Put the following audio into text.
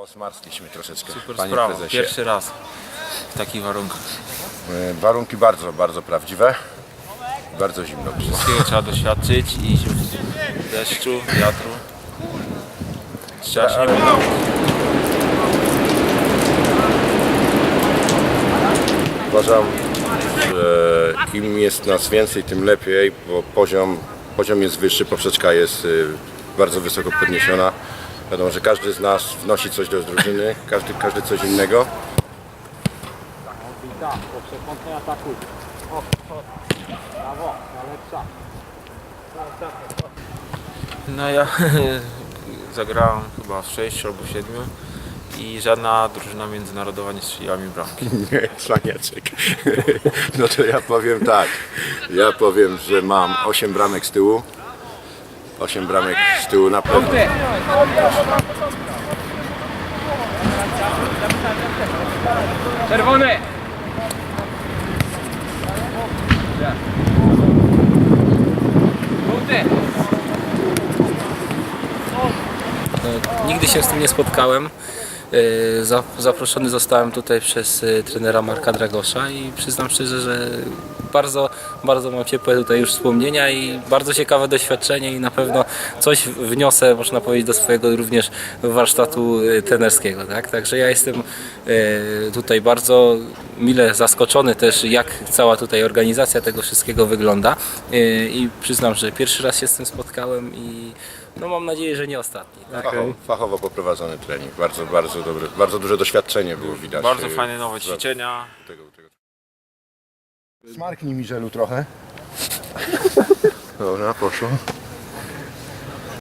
O, zmarzliśmy troszeczkę, Super panie sprawa, prezesie. pierwszy raz w takich warunkach. E, Warunki bardzo, bardzo prawdziwe. Bardzo zimno. Wszystkiego trzeba doświadczyć i deszczu, wiatru. Trzeba się nie poddawać. Uważam, że im jest nas więcej, tym lepiej, bo poziom, poziom jest wyższy, poprzeczka jest y, bardzo wysoko podniesiona. Wiadomo, że każdy z nas wnosi coś do drużyny, każdy, każdy coś innego. No ja zagrałem chyba w 6 albo 7 i żadna drużyna międzynarodowa nie strzeliła mi bramki. Nie, Słaniaczek. No to ja powiem tak. Ja powiem, że mam 8 bramek z tyłu. 8 bramek z tyłu na pewno. Czerwony! Nigdy się z tym nie spotkałem. Za- Zaproszony zostałem tutaj przez y, trenera Marka Dragosza i przyznam szczerze, że bardzo, bardzo mam ciepłe tutaj już wspomnienia i bardzo ciekawe doświadczenie i na pewno coś wniosę, można powiedzieć, do swojego również warsztatu y, trenerskiego. Tak? Także ja jestem y, tutaj bardzo mile zaskoczony też, jak cała tutaj organizacja tego wszystkiego wygląda Y, i przyznam, że pierwszy raz się z tym spotkałem i no mam nadzieję, że nie ostatni. Tak? Fachowo, fachowo poprowadzony trening. Bardzo, bardzo dobry. Bardzo duże doświadczenie było widać. Bardzo fajne nowe ćwiczenia. tego, tego. Smarknij mi żelu trochę. Dobra, poszło.